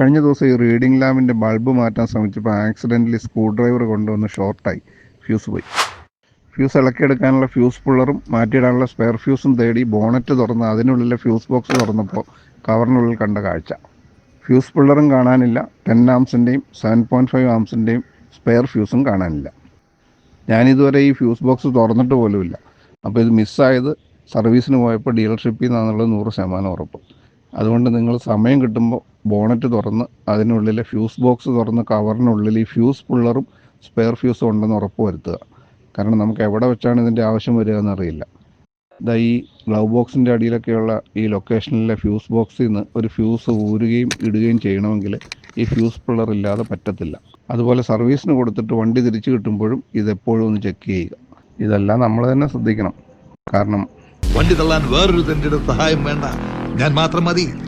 കഴിഞ്ഞ ദിവസം ഈ റീഡിംഗ് ലാമ്പിന്റെ ബൾബ് മാറ്റാൻ ശ്രമിച്ചപ്പോൾ ആക്സിഡന്റലി സ്ക്രൂ ഡ്രൈവർ കൊണ്ടുവന്ന് ഷോർട്ടായി ഫ്യൂസ് പോയി. ഫ്യൂസ് ഇളക്കിയെടുക്കാനുള്ള ഫ്യൂസ് പുള്ളറും മാറ്റിയിടാനുള്ള സ്പെയർ ഫ്യൂസും തേടി ബോണറ്റ് തുറന്ന് അതിനുള്ളിലെ ഫ്യൂസ് ബോക്സ് തുറന്നപ്പോൾ കവറിനുള്ളിൽ കണ്ട കാഴ്ച. ഫ്യൂസ് പുള്ളറും കാണാനില്ല. ടെൻ ആംസിന്റെയും സെവൻ പോയിന്റ് ഫൈവ് ആംസിന്റെയും സ്പെയർ ഫ്യൂസും കാണാനില്ല. ഞാനിതുവരെ ഈ ഫ്യൂസ് ബോക്സ് തുറന്നിട്ട് പോലുമില്ല. അപ്പോൾ ഇത് മിസ്സായത് സർവീസിന് പോയപ്പോൾ ഡീലർഷിപ്പിൽ നിന്നുള്ള നൂറ് ശതമാനം ഉറപ്പ്. അതുകൊണ്ട് നിങ്ങൾ സമയം കിട്ടുമ്പോൾ ബോണറ്റ് തുറന്ന് അതിനുള്ളിലെ ഫ്യൂസ് ബോക്സ് തുറന്ന് കവറിനുള്ളിൽ ഈ ഫ്യൂസ് പുള്ളറും സ്പെയർ ഫ്യൂസും ഉണ്ടെന്ന് ഉറപ്പ് വരുത്തുക. കാരണം നമുക്ക് എവിടെ വെച്ചാണ് ഇതിന്റെ ആവശ്യം വരിക എന്നറിയില്ല. ഇതാ ഈ ഗ്ലൗ ബോക്സിന്റെ അടിയിലൊക്കെയുള്ള ഈ ലൊക്കേഷനിലെ ഫ്യൂസ് ബോക്സിൽ നിന്ന് ഒരു ഫ്യൂസ് ഊരുകയും ഇടുകയും ചെയ്യണമെങ്കിൽ ഈ ഫ്യൂസ് പുള്ളർ ഇല്ലാതെ പറ്റത്തില്ല. അതുപോലെ സർവീസിന് കൊടുത്തിട്ട് വണ്ടി തിരിച്ചു കിട്ടുമ്പോഴും ഇതെപ്പോഴും ഒന്ന് ചെക്ക് ചെയ്യുക. ഇതെല്ലാം നമ്മൾ തന്നെ ശ്രദ്ധിക്കണം. കാരണം വണ്ടി തള്ളാൻ വേറൊരു സഹായം വേണ്ട. ഞാൻ മാത്രം മതി.